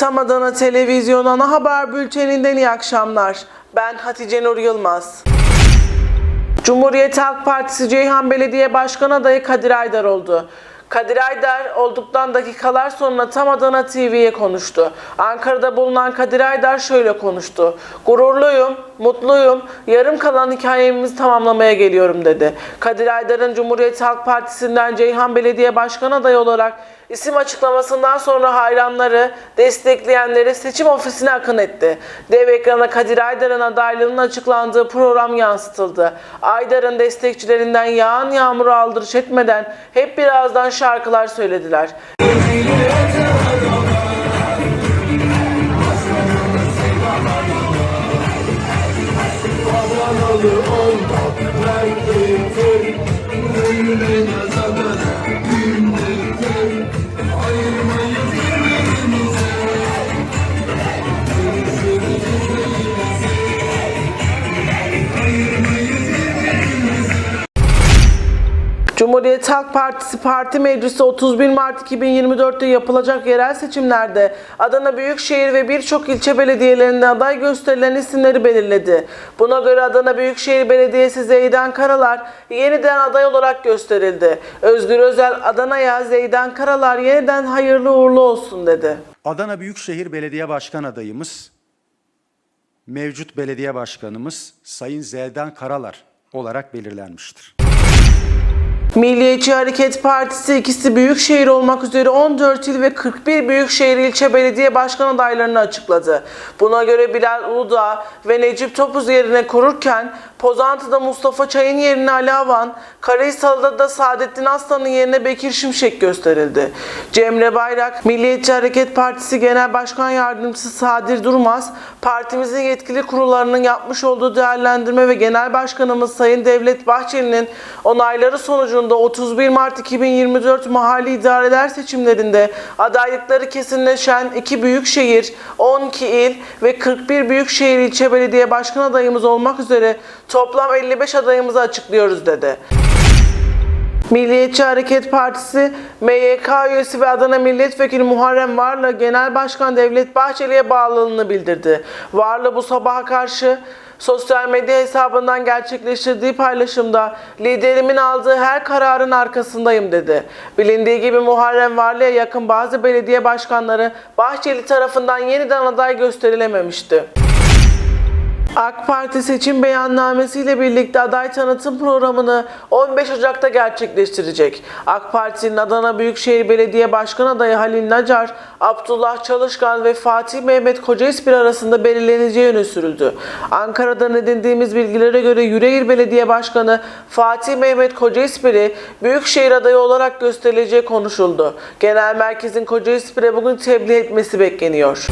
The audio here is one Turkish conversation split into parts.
Tam Adana Televizyon Ana Haber Bülteninden iyi akşamlar. Ben Hatice Nur Yılmaz. Cumhuriyet Halk Partisi Ceyhan Belediye Başkan adayı Kadir Aydar oldu. Kadir Aydar olduktan dakikalar sonra tam Adana TV'ye konuştu. Ankara'da bulunan Kadir Aydar şöyle konuştu. Gururluyum, mutluyum, yarım kalan hikayemizi tamamlamaya geliyorum dedi. Kadir Aydar'ın Cumhuriyet Halk Partisi'nden Ceyhan Belediye Başkan adayı olarak isim açıklamasından sonra hayranları, destekleyenleri seçim ofisine akın etti. Dev ekrana Kadir Aydar'ın adaylığının açıklandığı program yansıtıldı. Aydar'ın destekçilerinden yağan yağmuru aldırış etmeden hep birazdan şarkılar söylediler. Cumhuriyet Halk Partisi Parti Meclisi 31 Mart 2024'te yapılacak yerel seçimlerde Adana Büyükşehir ve birçok ilçe belediyelerinde aday gösterilen isimleri belirledi. Buna göre Adana Büyükşehir Belediyesi Zeydan Karalar yeniden aday olarak gösterildi. Özgür Özel Adana'ya Zeydan Karalar yeniden hayırlı uğurlu olsun dedi. Adana Büyükşehir Belediye Başkan adayımız, mevcut belediye başkanımız Sayın Zeldan Karalar olarak belirlenmiştir. Milliyetçi Hareket Partisi ikisi büyükşehir olmak üzere 14 il ve 41 büyükşehir ilçe belediye başkan adaylarını açıkladı. Buna göre Bilal Uludağ ve Necip Topuz yerine kururken Pozantı'da Mustafa Çayın yerine Ali Avan, Karahisar'da da Saadettin Aslan'ın yerine Bekir Şimşek gösterildi. Cemre Bayrak, Milliyetçi Hareket Partisi Genel Başkan Yardımcısı Sadir Durmaz, partimizin yetkili kurullarının yapmış olduğu değerlendirme ve Genel Başkanımız Sayın Devlet Bahçeli'nin onayları sonucunda 31 Mart 2024 mahalli idareler seçimlerinde adaylıkları kesinleşen 2 büyükşehir, 12 il ve 41 büyükşehir ilçe belediye başkan adayımız olmak üzere toplam 55 adayımızı açıklıyoruz dedi. Milliyetçi Hareket Partisi, MYK üyesi ve Adana Milletvekili Muharrem Varlı Genel Başkan Devlet Bahçeli'ye bağlılığını bildirdi. Varlı bu sabaha karşı sosyal medya hesabından gerçekleştirdiği paylaşımda liderimin aldığı her kararın arkasındayım dedi. Bilindiği gibi Muharrem Varlı'ya yakın bazı belediye başkanları Bahçeli tarafından yeniden aday gösterilememişti. AK Parti seçim beyannamesiyle birlikte aday tanıtım programını 15 Ocak'ta gerçekleştirecek. AK Parti'nin Adana Büyükşehir Belediye Başkan adayı Halil Nacar, Abdullah Çalışkan ve Fatih Mehmet Kocaespir arasında belirleneceği öne sürüldü. Ankara'dan edindiğimiz bilgilere göre Yüreğir Belediye Başkanı Fatih Mehmet Kocaespir'i Büyükşehir adayı olarak gösterileceği konuşuldu. Genel merkezin Kocaespir'e bugün tebliğ etmesi bekleniyor.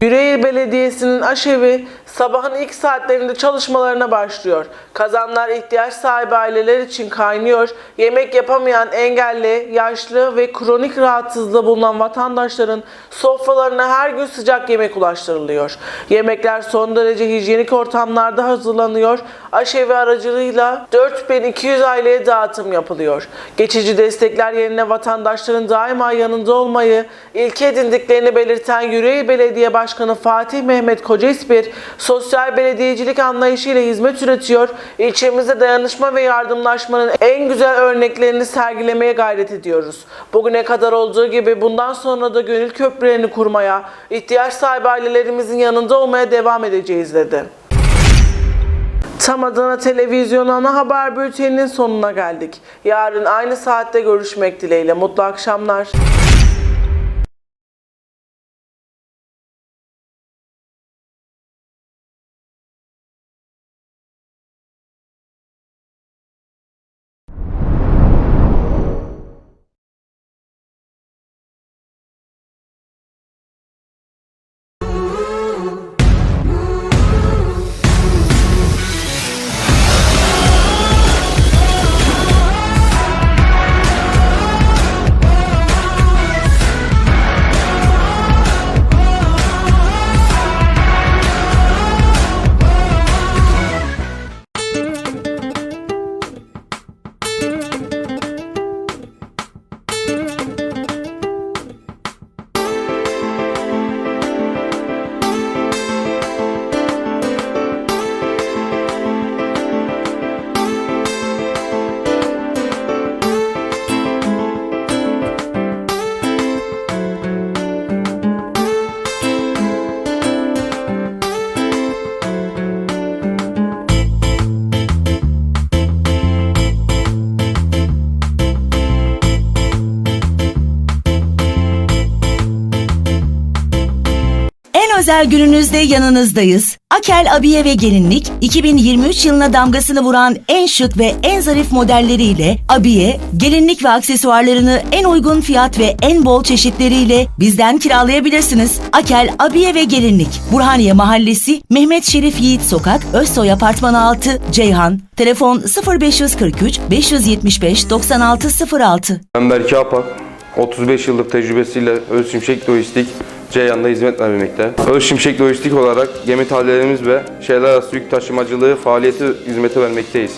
Yüreğir Belediyesi'nin aşevi sabahın ilk saatlerinde çalışmalarına başlıyor. Kazanlar ihtiyaç sahibi aileler için kaynıyor. Yemek yapamayan engelli, yaşlı ve kronik rahatsızlığı bulunan vatandaşların sofralarına her gün sıcak yemek ulaştırılıyor. Yemekler son derece hijyenik ortamlarda hazırlanıyor. Aşevi aracılığıyla 4200 aileye dağıtım yapılıyor. Geçici destekler yerine vatandaşların daima yanında olmayı ilke edindiklerini belirten Yüreğir Belediye Başkanı Fatih Mehmet Kocaespir, sosyal belediyecilik anlayışıyla hizmet üretiyor, ilçemizde dayanışma ve yardımlaşmanın en güzel örneklerini sergilemeye gayret ediyoruz. Bugüne kadar olduğu gibi bundan sonra da gönül köprülerini kurmaya, ihtiyaç sahibi ailelerimizin yanında olmaya devam edeceğiz dedi. Tam Adana Televizyonu ana haber bülteninin sonuna geldik. Yarın aynı saatte görüşmek dileğiyle. Mutlu akşamlar. Özel gününüzde yanınızdayız. Akel Abiye ve Gelinlik 2023 yılına damgasını vuran en şık ve en zarif modelleriyle abiye, gelinlik ve aksesuarlarını en uygun fiyat ve en bol çeşitleriyle bizden kiralayabilirsiniz. Akel Abiye ve Gelinlik Burhaniye Mahallesi Mehmet Şerif Yiğit Sokak Özsoy Apartmanı 6 Ceyhan Telefon 0543 575 9606 Ben Berke Apak. 35 yıllık tecrübesiyle Öz Şimşek Lojistik Ceyhan'da hizmet vermekte. Öz Şimşek Lojistik olarak gemi tahliyelerimiz ve şehirler arası yük taşımacılığı faaliyeti hizmeti vermekteyiz.